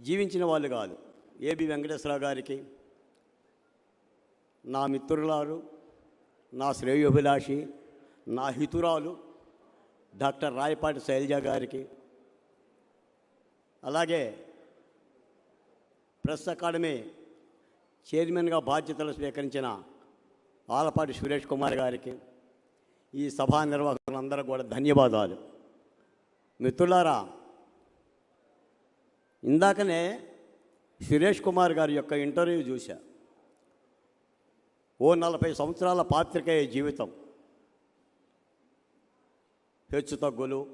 జీవించిన వాళ్ళు కాదు. ఏబి వెంకటేశ్వరరావు గారికి నా మిత్రులారు నా శ్రేయోభిలాషి నా హితురాలు డాక్టర్ రాయపాటి శైలజ గారికి అలాగే ప్రెస్ అకాడమీ చైర్మన్గా బాధ్యతలు స్వీకరించిన ఆలపాటి సురేష్ కుమార్ గారికి ఈ సభా నిర్వాహకులందరూ కూడా ధన్యవాదాలు. మిత్రులారా ఇందాకనే సురేష్ కుమార్ గారి యొక్క ఇంటర్వ్యూ చూశా. ఓ నలభై సంవత్సరాల పాత్రికేయ జీవితం. హెచ్చు తగ్గులు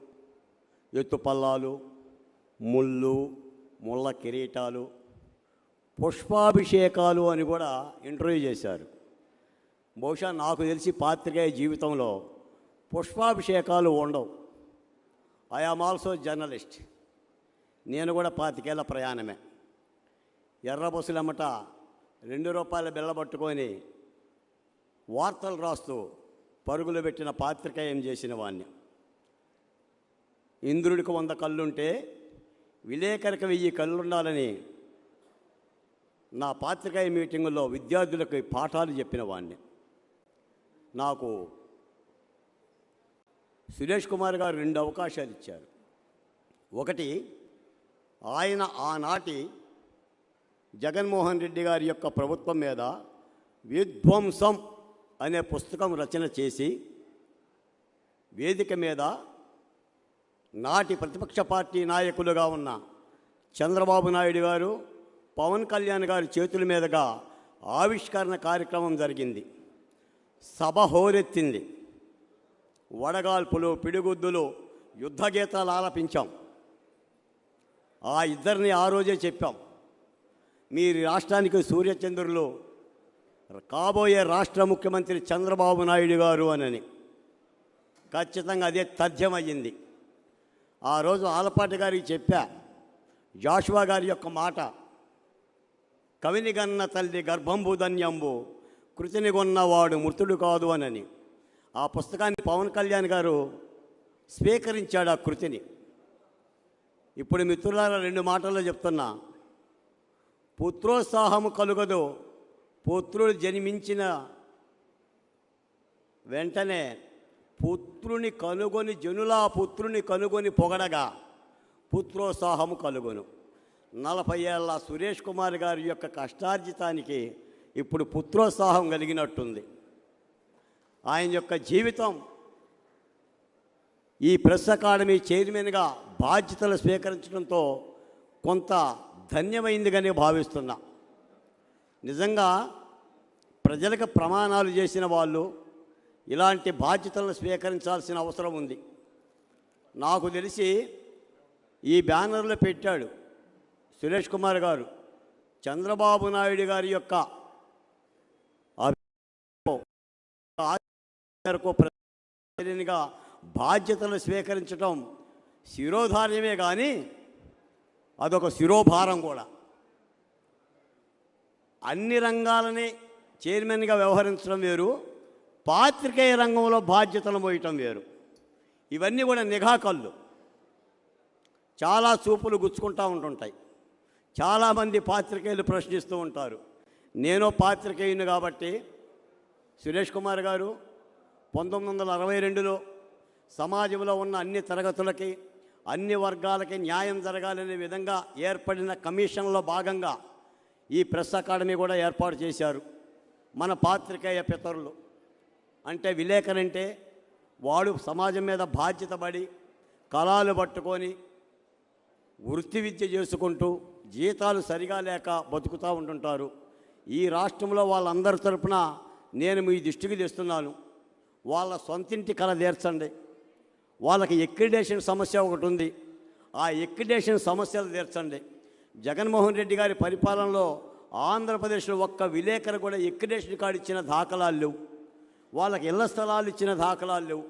ఎత్తుపల్లాలు ముళ్ళు ముళ్ళ కిరీటాలు పుష్పాభిషేకాలు అని కూడా ఇంటర్వ్యూ చేశారు. బహుశా నాకు తెలిసి పాత్రికేయ జీవితంలో పుష్పాభిషేకాలు ఉండవు. I am also journalist. నేను కూడా పాతికేళ్ళ ప్రయాణమే. ఎర్ర బస్సులమ్మట రెండు రూపాయల బిళ్ళ పట్టుకొని వార్తలు రాస్తూ పరుగులు పెట్టిన పాత్రికేయం చేసిన వాణ్ణి. ఇంద్రుడికి వంద కళ్ళుంటే విలేకరికి వెయ్యి కళ్ళుండాలని నా పాత్రికేయ మీటింగుల్లో విద్యార్థులకు పాఠాలు చెప్పిన వాణ్ణి. నాకు సురేష్ కుమార్ గారు రెండు అవకాశాలు ఇచ్చారు. ఒకటి ఆయన ఆనాటి జగన్మోహన్ రెడ్డి గారి యొక్క ప్రభుత్వం మీద విధ్వంసం అనే పుస్తకం రచన చేసి వేదిక మీద నాటి ప్రతిపక్ష పార్టీ నాయకులుగా ఉన్న చంద్రబాబు నాయుడు గారు పవన్ కళ్యాణ్ గారి చేతుల మీదుగా ఆవిష్కరణ కార్యక్రమం జరిగింది. సభ హోరెత్తింది. వడగాల్పులు పిడిగుద్దులు యుద్ధగీతాలు ఆలపించాం. ఆ ఇద్దరిని ఆ రోజే చెప్పాం. మీరు రాష్ట్రానికి సూర్యచంద్రులు కాబోయే రాష్ట్ర ముఖ్యమంత్రి చంద్రబాబు నాయుడు గారు అనని. ఖచ్చితంగా అదే తథ్యమయ్యింది. ఆ రోజు ఆలపాటి గారికి చెప్పా జాషువా గారి యొక్క మాట కవిని గన్న తల్లి గర్భంబు ధన్యంబు కృతిని కొన్నవాడు మృతుడు కాదు అనని. ఆ పుస్తకాన్ని పవన్ కళ్యాణ్ గారు స్వీకరించాడు ఆ కృతిని. ఇప్పుడు మిత్రులారా రెండు మాటల్లో చెప్తున్నా. పుత్రోత్సాహము కలుగదు. పుత్రుడు జన్మించిన వెంటనే పుత్రుని కనుగొని జనులా పుత్రుని కనుగొని పొగడగా పుత్రోత్సాహము కలుగును. నలభై ఏళ్ళ సురేష్ కుమార్ గారి యొక్క కష్టార్జితానికి ఇప్పుడు పుత్రోత్సాహం కలిగినట్టుంది. ఆయన యొక్క జీవితం ఈ ప్రెస్ అకాడమీ చైర్మన్గా బాధ్యతలు స్వీకరించడంతో కొంత ధన్యమైందిగానే భావిస్తున్నా. నిజంగా ప్రజలకు ప్రమాణాలు చేసిన వాళ్ళు ఇలాంటి బాధ్యతలను స్వీకరించాల్సిన అవసరం ఉంది. నాకు తెలిసి ఈ బ్యానర్లో పెట్టాడు సురేష్ కుమార్ గారు చంద్రబాబు నాయుడు గారి యొక్క మేరకు బాధ్యతను బాధ్యతలు శిరోధార్యమే కానీ అదొక శిరోభారం కూడా. అన్ని రంగాలని చైర్మన్గా వ్యవహరించడం వేరు పాత్రికేయ రంగంలో బాధ్యతలు మోయటం వేరు. ఇవన్నీ కూడా నిఘా కళ్ళు. చాలా చూపులు గుచ్చుకుంటూ ఉంటుంటాయి. చాలామంది పాత్రికేయులు ప్రశ్నిస్తూ ఉంటారు. నేను పాత్రికేయుని కాబట్టి సురేష్ కుమార్ గారు పంతొమ్మిది వందల అరవై రెండులో సమాజంలో ఉన్న అన్ని తరగతులకి అన్ని వర్గాలకి న్యాయం జరగాలనే విధంగా ఏర్పడిన కమిషన్లో భాగంగా ఈ ప్రెస్ అకాడమీ కూడా ఏర్పాటు చేశారు. మన పాత్రికేయ పితరులు. అంటే విలేకరంటే వాడు సమాజం మీద బాధ్యత పడి కళాలు పట్టుకొని వృత్తి విద్య చేసుకుంటూ జీతాలు సరిగా లేక బతుకుతూ ఉంటుంటారు. ఈ రాష్ట్రంలో వాళ్ళందరి తరపున నేను మీ దృష్టికి తెస్తున్నాను. వాళ్ళ సొంతింటి కళ తీర్చండి. వాళ్ళకి ఎక్రిడేషన్ సమస్య ఒకటి ఉంది. ఆ ఎక్రిడేషన్ సమస్యలు తీర్చండి. జగన్మోహన్ రెడ్డి గారి పరిపాలనలో ఆంధ్రప్రదేశ్లో ఒక్క విలేకరు కూడా ఎక్రిడేషన్ కార్డు ఇచ్చిన దాఖలాలు లేవు. వాళ్ళకి ఇళ్ళ స్థలాలు ఇచ్చిన దాఖలాలు లేవు.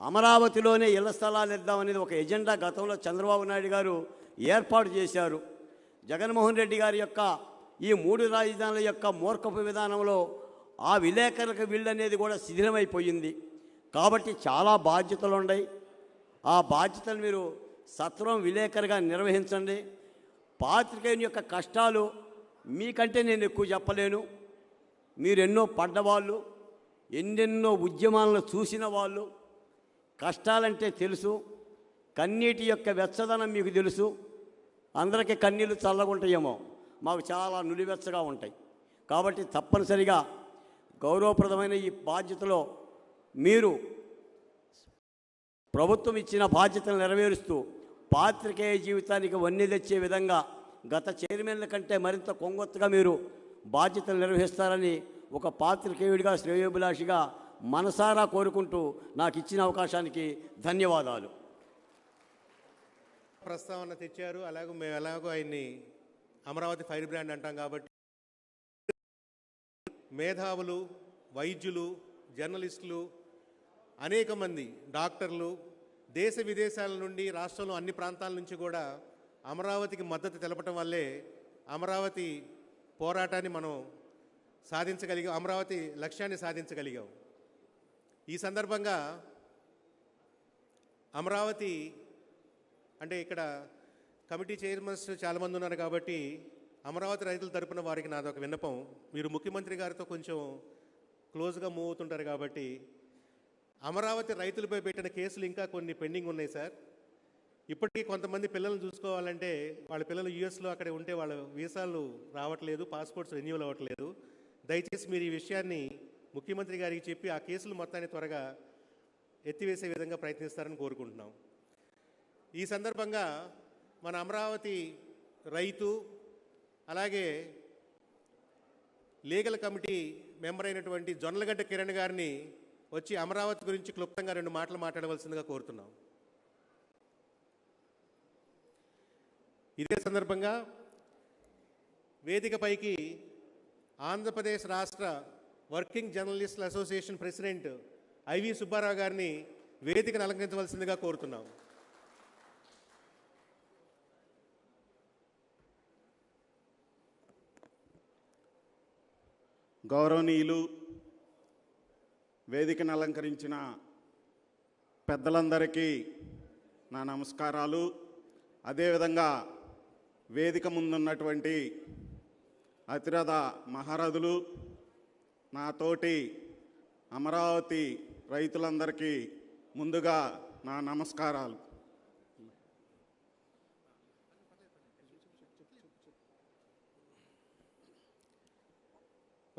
అమరావతిలోనే ఇళ్ళ స్థలాలు ఇద్దామనేది ఒక ఎజెండా గతంలో చంద్రబాబు నాయుడు గారు ఏర్పాటు చేశారు. జగన్మోహన్ రెడ్డి గారి యొక్క ఈ మూడు రాజధానుల యొక్క మూర్ఖపు విధానంలో ఆ విలేకరులకు వీళ్ళనేది కూడా శిథిలమైపోయింది. కాబట్టి చాలా బాధ్యతలు ఉన్నాయి. ఆ బాధ్యతలు మీరు సత్వరం విలేకరుగా నిర్వహించండి. పాత్రికేయుని యొక్క కష్టాలు మీకంటే నేను ఎక్కువ చెప్పలేను. మీరు ఎన్నో పడ్డవాళ్ళు ఎన్నెన్నో ఉద్యమాలను చూసిన వాళ్ళు కష్టాలంటే తెలుసు. కన్నీటి యొక్క వెచ్చదనం మీకు తెలుసు. అందరికీ కన్నీళ్ళు చల్లగుంటాయేమో. మాకు చాలా నులివెచ్చగా ఉంటాయి. కాబట్టి తప్పనిసరిగా గౌరవప్రదమైన ఈ బాధ్యతలో మీరు ప్రభుత్వం ఇచ్చిన బాధ్యతలు నెరవేరుస్తూ పాత్రికేయ జీవితానికి వన్నీ తెచ్చే విధంగా గత చైర్మన్ల కంటే మరింత కొంగొత్తుగా మీరు బాధ్యతలు నిర్వహిస్తారని ఒక పాత్రికేయుడిగా శ్రేయోభిలాషిగా మనసారా కోరుకుంటూ నాకు ఇచ్చిన అవకాశానికి ధన్యవాదాలు. ప్రస్తావన తెచ్చారు. అలాగే మేము ఎలాగో ఆయన్ని అమరావతి ఫైర్ బ్రాండ్ అంటాం కాబట్టి మేధావులు వైద్యులు జర్నలిస్టులు అనేక మంది డాక్టర్లు దేశ విదేశాల నుండి రాష్ట్రంలో అన్ని ప్రాంతాల నుంచి కూడా అమరావతికి మద్దతు తెలపటం వల్లే అమరావతి పోరాటాన్ని మనం సాధించగలిగాం అమరావతి లక్ష్యాన్ని సాధించగలిగాం. ఈ సందర్భంగా అమరావతి అంటే ఇక్కడ కమిటీ చైర్మన్స్ చాలామంది ఉన్నారు కాబట్టి అమరావతి రైతుల తరపున వారికి నాదొక విన్నపం. మీరు ముఖ్యమంత్రి గారితో కొంచెం క్లోజ్గా మూవ్ అవుతుంటారు కాబట్టి అమరావతి రైతులపై పెట్టిన కేసులు ఇంకా కొన్ని పెండింగ్ ఉన్నాయి సార్. ఇప్పటికీ కొంతమంది పిల్లల్ని చూసుకోవాలంటే వాళ్ళ పిల్లలు యూఎస్లో అక్కడ ఉంటే వాళ్ళ వీసాలు రావట్లేదు పాస్పోర్ట్స్ రెన్యూవల్ అవ్వట్లేదు. దయచేసి మీరు ఈ విషయాన్ని ముఖ్యమంత్రి గారికి చెప్పి ఆ కేసులు మొత్తాన్ని త్వరగా ఎత్తివేసే విధంగా ప్రయత్నిస్తారని కోరుకుంటున్నాం. ఈ సందర్భంగా మన అమరావతి రైతు అలాగే లీగల్ కమిటీ మెంబర్ అయినటువంటి జొన్నలగడ్డ కిరణ్ గారిని వచ్చి అమరావతి గురించి క్లుప్తంగా రెండు మాటలు మాట్లాడవలసిందిగా కోరుతున్నాం. ఇదే సందర్భంగా వేదికపైకి ఆంధ్రప్రదేశ్ రాష్ట్ర వర్కింగ్ జర్నలిస్టుల అసోసియేషన్ ప్రెసిడెంట్ ఐవి సుబ్బారావు గారిని వేదికను అలంకరించవలసిందిగా కోరుతున్నాం. గౌరవనీయులు వేదికను అలంకరించిన పెద్దలందరికీ నా నమస్కారాలు. అదేవిధంగా వేదిక ముందున్నటువంటి అతిరథ మహారథులు నాతోటి అమరావతి రైతులందరికీ ముందుగా నా నమస్కారాలు.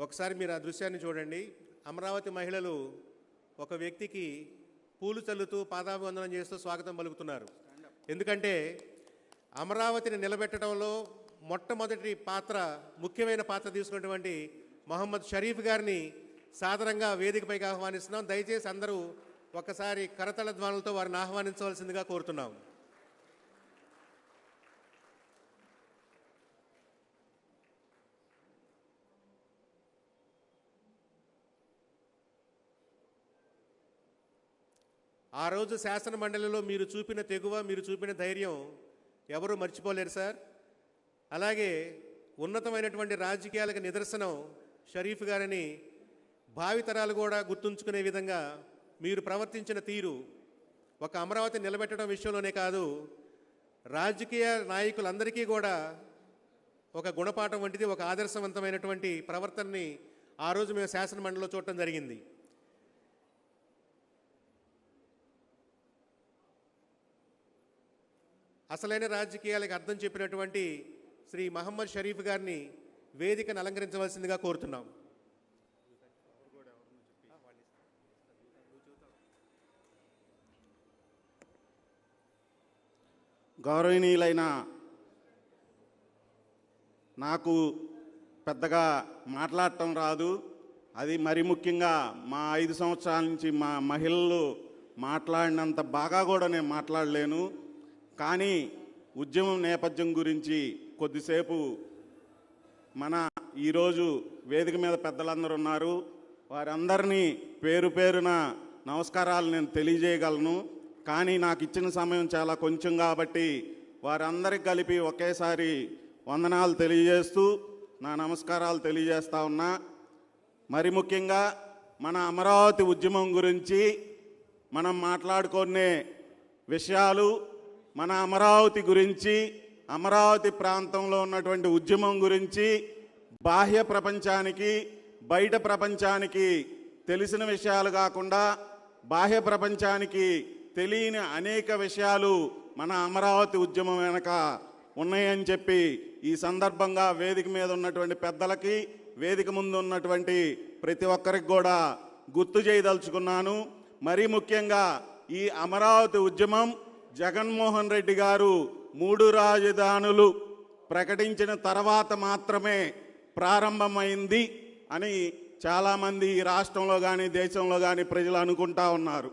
ఒకసారి మీరు ఆ దృశ్యాన్ని చూడండి. అమరావతి మహిళలు ఒక వ్యక్తికి పూలు చల్లుతూ పాదాభివందనం చేస్తూ స్వాగతం పలుకుతున్నారు. ఎందుకంటే అమరావతిని నిలబెట్టడంలో మొట్టమొదటి పాత్ర ముఖ్యమైన పాత్ర తీసుకున్నటువంటి మహమ్మద్ షరీఫ్ గారిని సాదరంగా వేదికపైకి ఆహ్వానిస్తున్నాం. దయచేసి అందరూ ఒకసారి కరతళ ధ్వానులతో వారిని ఆహ్వానించవలసిందిగా కోరుతున్నాం. ఆ రోజు శాసన మండలిలో మీరు చూపిన తెగువ మీరు చూపిన ధైర్యం ఎవరూ మర్చిపోలేరు సార్. అలాగే ఉన్నతమైనటువంటి రాజకీయాలకు నిదర్శనం షరీఫ్ గారిని భావితరాలు కూడా గుర్తుంచుకునే విధంగా మీరు ప్రవర్తించిన తీరు ఒక అమరావతి నిలబెట్టడం విషయంలోనే కాదు రాజకీయ నాయకులందరికీ కూడా ఒక గుణపాఠం వంటిది ఒక ఆదర్శవంతమైనటువంటి ప్రవర్తనని ఆ రోజు మేము శాసన మండలిలో చూడటం జరిగింది. అసలైన రాజకీయాలకు అర్థం చెప్పినటువంటి శ్రీ మహమ్మద్ షరీఫ్ గారిని వేదికను అలంకరించవలసిందిగా కోరుతున్నాం. గౌరవనీయులైన నాకు పెద్దగా మాట్లాడటం రాదు. అది మరి ముఖ్యంగా మా ఐదు సంవత్సరాల నుంచి మా మహిళలు మాట్లాడినంత బాగా కూడా నేను మాట్లాడలేను. కానీ ఉద్యమం నేపథ్యం గురించి కొద్దిసేపు మన ఈరోజు వేదిక మీద పెద్దలందరూ ఉన్నారు. వారందరినీ పేరు పేరున నమస్కారాలు నేను తెలియజేయగలను. కానీ నాకు ఇచ్చిన సమయం చాలా కొంచెం కాబట్టి వారందరికి కలిపి ఒకేసారి వందనాలు తెలియజేస్తూ నా నమస్కారాలు తెలియజేస్తా ఉన్నా. మరి ముఖ్యంగా మన అమరావతి ఉద్యమం గురించి మనం మాట్లాడుకునే విషయాలు మన అమరావతి గురించి అమరావతి ప్రాంతంలో ఉన్నటువంటి ఉద్యమం గురించి బాహ్య ప్రపంచానికి బయట ప్రపంచానికి తెలిసిన విషయాలు కాకుండా బాహ్య ప్రపంచానికి తెలియని అనేక విషయాలు మన అమరావతి ఉద్యమం వెనక ఉన్నాయని చెప్పి ఈ సందర్భంగా వేదిక మీద ఉన్నటువంటి పెద్దలకి వేదిక ముందు ఉన్నటువంటి ప్రతి ఒక్కరికి కూడా గుర్తు చేయదలుచుకున్నాను. మరీ ముఖ్యంగా ఈ అమరావతి ఉద్యమం జగన్మోహన్ రెడ్డి గారు మూడు రాజధానులు ప్రకటించిన తర్వాత మాత్రమే ప్రారంభమైంది అని చాలామంది ఈ రాష్ట్రంలో కానీ దేశంలో కానీ ప్రజలు అనుకుంటా ఉన్నారు.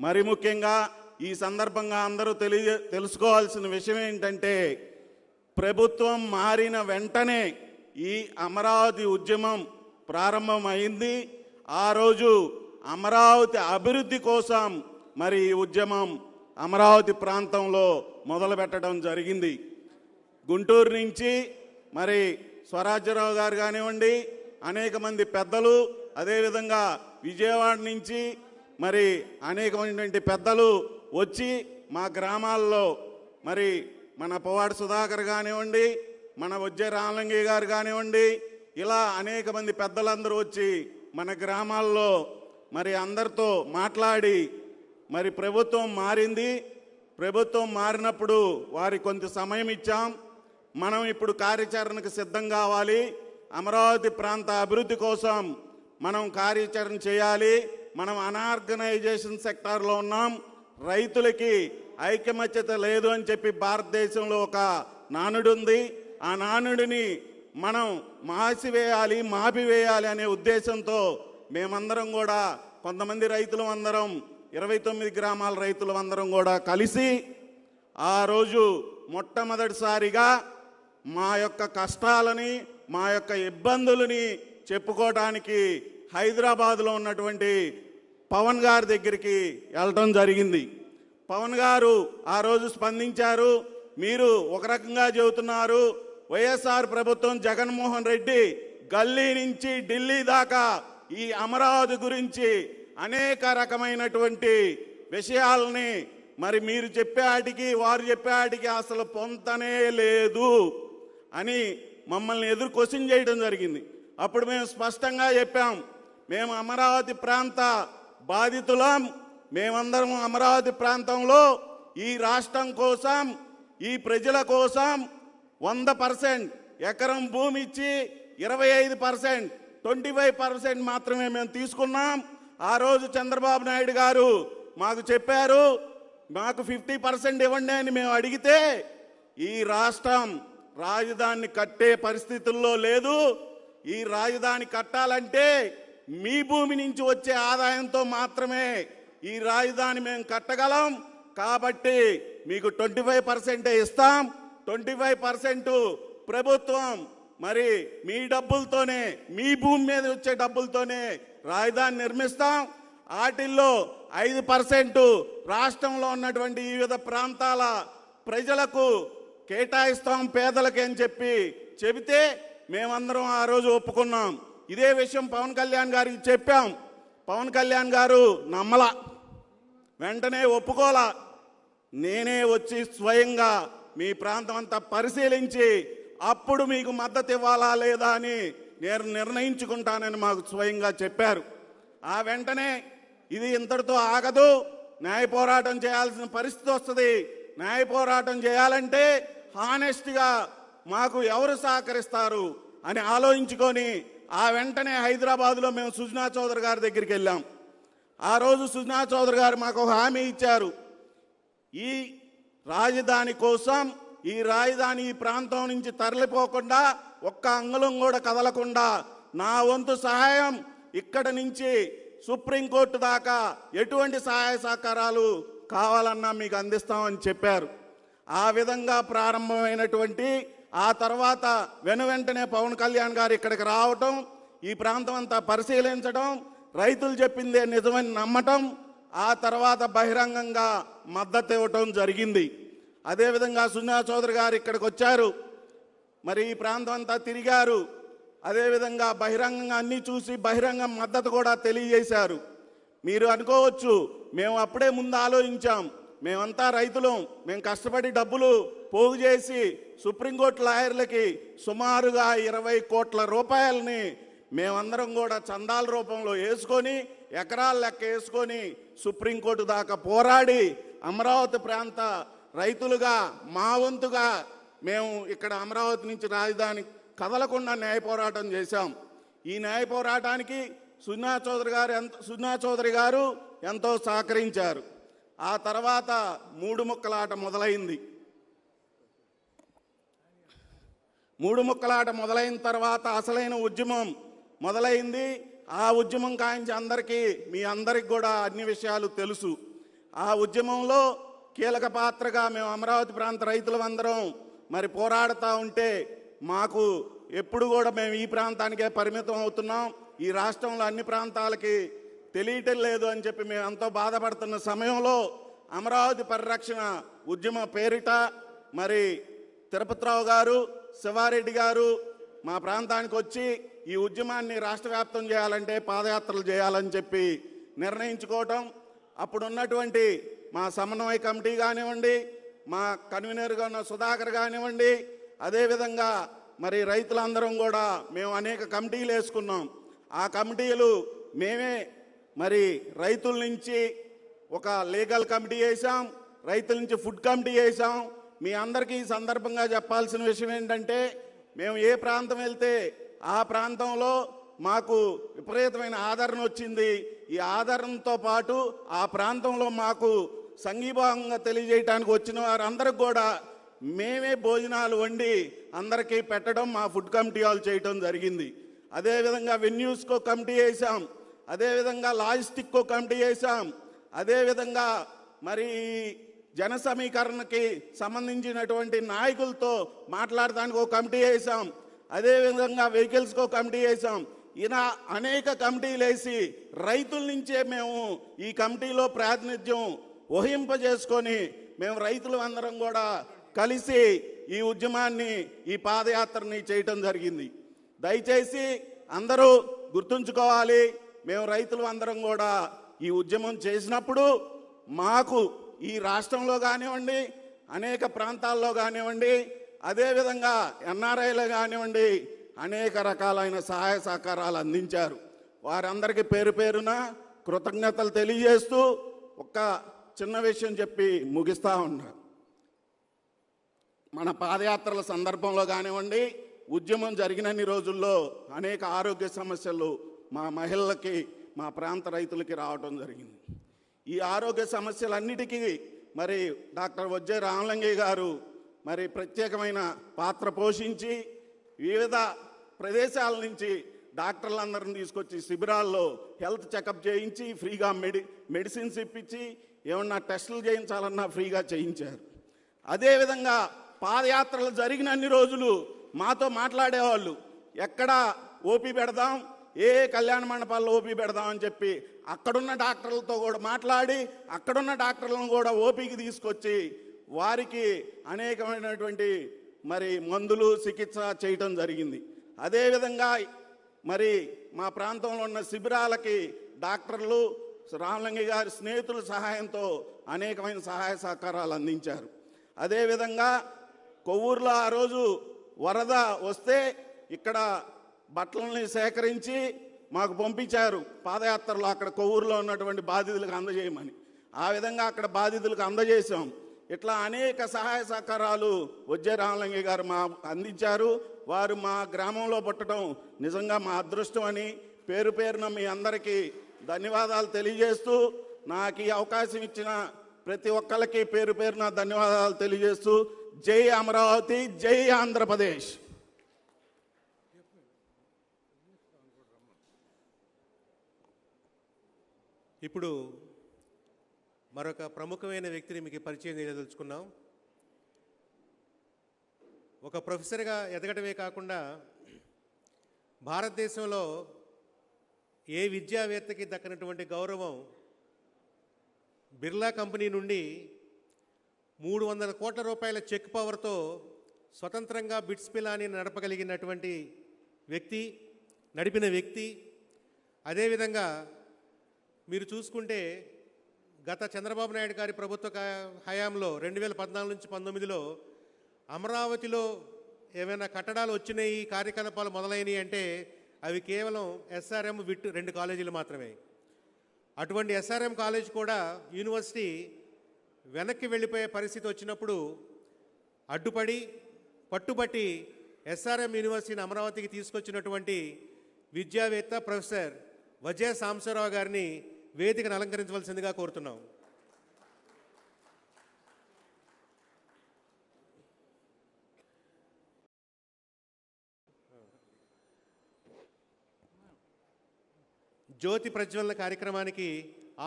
మరి ముఖ్యంగా ఈ సందర్భంగా అందరూ తెలియ తెలుసుకోవాల్సిన విషయం ఏంటంటే ప్రభుత్వం మారిన వెంటనే ఈ అమరావతి ఉద్యమం ప్రారంభమైంది. ఆ రోజు అమరావతి అభివృద్ధి కోసం మరి ఈ ఉద్యమం అమరావతి ప్రాంతంలో మొదలు పెట్టడం జరిగింది. గుంటూరు నుంచి మరి స్వరాజ్యరావు గారు కానివ్వండి అనేక మంది పెద్దలు అదేవిధంగా విజయవాడ నుంచి మరి అనేకమైనటువంటి పెద్దలు వచ్చి మా గ్రామాల్లో మరి మన పొవాడు సుధాకర్ కానివ్వండి మన వజ్జే రామలింగి గారు కానివ్వండి ఇలా అనేక మంది పెద్దలందరూ వచ్చి మన గ్రామాల్లో మరి అందరితో మాట్లాడి మరి ప్రభుత్వం మారింది. ప్రభుత్వం మారినప్పుడు వారి కొంత సమయం ఇచ్చాం. మనం ఇప్పుడు కార్యాచరణకు సిద్ధం కావాలి. అమరావతి ప్రాంత అభివృద్ధి కోసం మనం కార్యాచరణ చేయాలి. మనం అనార్గనైజేషన్ సెక్టార్లో ఉన్నాం. రైతులకి ఐకమత్యత లేదు అని చెప్పి భారతదేశంలో ఒక నానుడు ఉంది. ఆ నానుడిని మనం మాసివేయాలి మాపివేయాలి అనే ఉద్దేశంతో మేమందరం కూడా కొంతమంది రైతులు అందరం ఇరవై తొమ్మిది గ్రామాల రైతులు అందరం కూడా కలిసి ఆ రోజు మొట్టమొదటిసారిగా మా యొక్క కష్టాలని మా యొక్క ఇబ్బందులని చెప్పుకోవడానికి హైదరాబాద్లో ఉన్నటువంటి పవన్ గారి దగ్గరికి వెళ్ళటం జరిగింది. పవన్ గారు ఆ రోజు స్పందించారు మీరు ఒక రకంగా చెబుతున్నారు వైఎస్ఆర్ ప్రభుత్వం జగన్మోహన్ రెడ్డి గల్లీ నుంచి ఢిల్లీ దాకా ఈ అమరావతి గురించి అనేక రకమైనటువంటి విషయాలని మరి మీరు చెప్పేటికి వారు చెప్పేటికి అసలు పొంతనే లేదు అని మమ్మల్ని ఎదురు క్వశ్చన్ చేయడం జరిగింది. అప్పుడు మేము స్పష్టంగా చెప్పాం మేము అమరావతి ప్రాంత బాధితులం మేమందరం అమరావతి ప్రాంతంలో ఈ రాష్ట్రం కోసం ఈ ప్రజల కోసం వంద పర్సెంట్ ఎకరం భూమి ఇచ్చి ఇరవై ఐదు పర్సెంట్ ట్వంటీ ఫైవ్ పర్సెంట్ మాత్రమే మేము తీసుకున్నాం. ఆ రోజు చంద్రబాబు నాయుడు గారు మాకు చెప్పారు మాకు ఫిఫ్టీ పర్సెంట్ ఇవ్వండి అని మేము అడిగితే ఈ రాష్ట్రం రాజధానిని కట్టే పరిస్థితుల్లో లేదు. ఈ రాజధాని కట్టాలంటే మీ భూమి నుంచి వచ్చే ఆదాయంతో మాత్రమే ఈ రాజధాని మేము కట్టగలం. కాబట్టి మీకు ట్వంటీ ఫైవ్ పర్సెంటే ఇస్తాం. ట్వంటీ ఫైవ్ పర్సెంట్ ప్రభుత్వం మరి మీ డబ్బులతోనే మీ భూమి మీద వచ్చే డబ్బులతోనే రాజధాని నిర్మిస్తాం. వాటిల్లో ఐదు పర్సెంట్ రాష్ట్రంలో ఉన్నటువంటి వివిధ ప్రాంతాల ప్రజలకు కేటాయిస్తాం పేదలకి అని చెప్పి చెబితే మేమందరం ఆ రోజు ఒప్పుకున్నాం. ఇదే విషయం పవన్ కళ్యాణ్ గారికి చెప్పాం. పవన్ కళ్యాణ్ గారు నమ్మల. వెంటనే ఒప్పుకోలా. నేనే వచ్చి స్వయంగా మీ ప్రాంతం అంతా పరిశీలించి అప్పుడు మీకు మద్దతు ఇవ్వాలా లేదా అని నేను నిర్ణయించుకుంటానని మాకు స్వయంగా చెప్పారు. ఆ వెంటనే ఇది ఇంతటితో ఆగదు. న్యాయ పోరాటం చేయాల్సిన పరిస్థితి వస్తుంది. న్యాయ పోరాటం చేయాలంటే హానెస్ట్గా మాకు ఎవరు సహకరిస్తారు అని ఆలోచించుకొని ఆ వెంటనే హైదరాబాద్లో మేము సుజనా చౌదరి గారి దగ్గరికి వెళ్ళాం. ఆ రోజు సుజనా చౌదరి గారు మాకు ఒక హామీ ఇచ్చారు. ఈ రాజధాని కోసం ఈ రాజధాని ఈ ప్రాంతం నుంచి తరలిపోకుండా ఒక్క అంగుళం కూడా కదలకుండా నా వంతు సహాయం ఇక్కడ నుంచి సుప్రీంకోర్టు దాకా ఎటువంటి సహాయ సహకారాలు కావాలన్నా మీకు అందిస్తామని చెప్పారు. ఆ విధంగా ప్రారంభమైనటువంటి ఆ తర్వాత వెను వెంటనే పవన్ కళ్యాణ్ గారు ఇక్కడికి రావటం ఈ ప్రాంతం అంతా పరిశీలించడం రైతులు చెప్పిందే నిజమని నమ్మటం ఆ తర్వాత బహిరంగంగా మద్దతు ఇవ్వటం జరిగింది. అదేవిధంగా సునా చౌదరి గారు ఇక్కడికి వచ్చారు. మరి ఈ ప్రాంతం అంతా తిరిగారు. అదేవిధంగా బహిరంగంగా అన్నీ చూసి బహిరంగ మద్దతు కూడా తెలియజేశారు. మీరు అనుకోవచ్చు మేము అప్పుడే ముందు ఆలోచించాం. మేమంతా రైతులం మేము కష్టపడి డబ్బులు పోగు చేసి సుప్రీంకోర్టు లాయర్లకి సుమారుగా ఇరవై కోట్ల రూపాయలని మేమందరం కూడా చందాల రూపంలో వేసుకొని ఎకరాల లెక్క వేసుకొని సుప్రీంకోర్టు దాకా పోరాడి అమరావతి ప్రాంత రైతులుగా మా వంతుగా మేము ఇక్కడ అమరావతి నుంచి రాజధాని కదలకుండా న్యాయ పోరాటం చేశాం. ఈ న్యాయ పోరాటానికి సున్నా చౌదరి గారు ఎంత సున్నా చౌదరి గారు ఎంతో సహకరించారు. ఆ తర్వాత మూడు ముక్కలాట మొదలైంది. మూడు ముక్కలాట మొదలైన తర్వాత అసలైన ఉద్యమం మొదలైంది. ఆ ఉద్యమం కాయించి అందరికీ మీ అందరికి కూడా అన్ని విషయాలు తెలుసు. ఆ ఉద్యమంలో కీలక పాత్రగా మేము అమరావతి ప్రాంత రైతులందరం మరి పోరాడుతూ ఉంటే మాకు ఎప్పుడు కూడా మేము ఈ ప్రాంతానికే పరిమితం అవుతున్నాం. ఈ రాష్ట్రంలో అన్ని ప్రాంతాలకి తెలియటం లేదు అని చెప్పి మేము ఎంతో బాధపడుతున్న సమయంలో అమరావతి పరిరక్షణ ఉద్యమ పేరిట మరి తిరుపతిరావు గారు శివారెడ్డి గారు మా ప్రాంతానికి వచ్చి ఈ ఉద్యమాన్ని రాష్ట్ర వ్యాప్తం చేయాలంటే పాదయాత్రలు చేయాలని చెప్పి నిర్ణయించుకోవటం. అప్పుడున్నటువంటి మా సమన్వయ కమిటీ కానివ్వండి మా కన్వీనర్గా ఉన్న సుధాకర్ కానివ్వండి అదేవిధంగా మరి రైతులందరం కూడా మేము అనేక కమిటీలు వేసుకున్నాం. ఆ కమిటీలు మేమే మరి రైతుల నుంచి ఒక లీగల్ కమిటీ వేసాం రైతుల నుంచి ఫుడ్ కమిటీ వేసాం మీ అందరికీ ఈ సందర్భంగా చెప్పాల్సిన విషయం ఏంటంటే మేము ఏ ప్రాంతం వెళ్తే ఆ ప్రాంతంలో మాకు విపరీతమైన ఆదరణ వచ్చింది. ఈ ఆదరణతో పాటు ఆ ప్రాంతంలో మాకు సంఘీభావంగా తెలియజేయడానికి వచ్చిన వారందరికి కూడా మేమే భోజనాలు వండి అందరికీ పెట్టడం మా ఫుడ్ కమిటీ వాళ్ళు చేయటం జరిగింది. అదేవిధంగా వెన్యూస్కో కమిటీ వేసాం అదేవిధంగా లాజిస్టిక్కో కమిటీ వేసాం అదేవిధంగా మరి జన సమీకరణకి సంబంధించినటువంటి నాయకులతో మాట్లాడడానికి ఒక కమిటీ వేసాం అదేవిధంగా వెహికల్స్కో కమిటీ వేసాం ఇలా అనేక కమిటీలు వేసి రైతుల నుంచే మేము ఈ కమిటీలో ప్రాతినిధ్యం ఊహింపజేసుకొని మేము రైతులు అందరం కూడా కలిసి ఈ ఉద్యమాన్ని ఈ పాదయాత్రని చేయటం జరిగింది. దయచేసి అందరూ గుర్తుంచుకోవాలి మేము రైతులు అందరం కూడా ఈ ఉద్యమం చేసినప్పుడు మాకు ఈ రాష్ట్రంలో కానివ్వండి అనేక ప్రాంతాల్లో కానివ్వండి అదేవిధంగా ఎన్ఆర్ఐలు కానివ్వండి అనేక రకాలైన సహాయ సహకారాలు అందించారు. వారందరికీ పేరు పేరున కృతజ్ఞతలు తెలియజేస్తూ ఒక్క చిన్న విషయం చెప్పి ముగిస్తూ ఉన్నారు మన పాదయాత్రల సందర్భంలో కానివ్వండి ఉద్యమం జరిగినన్ని రోజుల్లో అనేక ఆరోగ్య సమస్యలు మా మహిళలకి మా ప్రాంత రైతులకి రావటం జరిగింది. ఈ ఆరోగ్య సమస్యలన్నిటికీ మరి డాక్టర్ వజ్జే రామలింగయ్య గారు మరి ప్రత్యేకమైన పాత్ర పోషించి వివిధ ప్రదేశాల నుంచి డాక్టర్లందరిని తీసుకొచ్చి శిబిరాల్లో హెల్త్ చెకప్ చేయించి ఫ్రీగా మెడి మెడిసిన్స్ ఇప్పించి ఏమన్నా టెస్టులు చేయించాలన్నా ఫ్రీగా చేయించారు. అదేవిధంగా పాదయాత్రలు జరిగిన అన్ని రోజులు మాతో మాట్లాడేవాళ్ళు. ఎక్కడ ఓపీ పెడదాం ఏ కళ్యాణ మండపాల్లో ఓపీ పెడదాం అని చెప్పి అక్కడున్న డాక్టర్లతో కూడా మాట్లాడి అక్కడున్న డాక్టర్లను కూడా ఓపీకి తీసుకొచ్చి వారికి అనేకమైనటువంటి మరి మందులు చికిత్స చేయటం జరిగింది. అదేవిధంగా మరి మా ప్రాంతంలో ఉన్న శిబిరాలకి డాక్టర్లు రామలింగయ్య గారి స్నేహితుల సహాయంతో అనేకమైన సహాయ సహకారాలు అందించారు. అదేవిధంగా కొవ్వూరులో ఆ రోజు వరద వస్తే ఇక్కడ బట్టలని సేకరించి మాకు పంపించారు. పాదయాత్రలో అక్కడ కొవ్వూరులో ఉన్నటువంటి బాధితులకు అందజేయమని. ఆ విధంగా అక్కడ బాధితులకు అందజేశాం. ఇట్లా అనేక సహాయ సహకారాలు వజ్జే రామలింగయ్య గారు మా అందించారు. వారు మా గ్రామంలో పుట్టడం నిజంగా మా అదృష్టం అని పేరు పేరున మీ అందరికీ ధన్యవాదాలు తెలియజేస్తూ నాకు ఈ అవకాశం ఇచ్చిన ప్రతి ఒక్కరికి పేరు పేరున ధన్యవాదాలు తెలియజేస్తూ జై అమరావతి జై ఆంధ్రప్రదేశ్. ఇప్పుడు మరొక ప్రముఖమైన వ్యక్తిని మీకు పరిచయం చేయదలుచుకున్నాం. ఒక ప్రొఫెసర్గా ఎదగడమే కాకుండా భారతదేశంలో ఏ విద్యావేత్తకి దక్కనటువంటి గౌరవం బిర్లా కంపెనీ నుండి మూడు వందల కోట్ల రూపాయల చెక్ పవర్తో స్వతంత్రంగా బిట్స్ పిలాని నడపగలిగినటువంటి వ్యక్తి నడిపిన వ్యక్తి. అదేవిధంగా మీరు చూసుకుంటే గత చంద్రబాబు నాయుడు గారి ప్రభుత్వ హయాంలో రెండు వేల పద్నాలుగు నుంచి పంతొమ్మిదిలో అమరావతిలో ఏమైనా కట్టడాలు వచ్చినాయి కార్యకలాపాలు మొదలైనవి అంటే అవి కేవలం ఎస్ఆర్ఎం విట్ రెండు కాలేజీలు మాత్రమే. అటువంటి ఎస్ఆర్ఎం కాలేజ్ కూడా యూనివర్సిటీ వెనక్కి వెళ్ళిపోయే పరిస్థితి వచ్చినప్పుడు అడ్డుపడి పట్టుబట్టి ఎస్ఆర్ఎం యూనివర్సిటీని అమరావతికి తీసుకొచ్చినటువంటి విద్యావేత్త ప్రొఫెసర్ వజయ సాంబశివరావు గారిని వేదికను అలంకరించవలసిందిగా కోరుతున్నాం. జ్యోతి ప్రజ్వలన కార్యక్రమానికి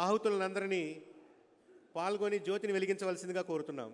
ఆహుతులందరినీ పాల్గొని జ్యోతిని వెలిగించవలసిందిగా కోరుతున్నాం.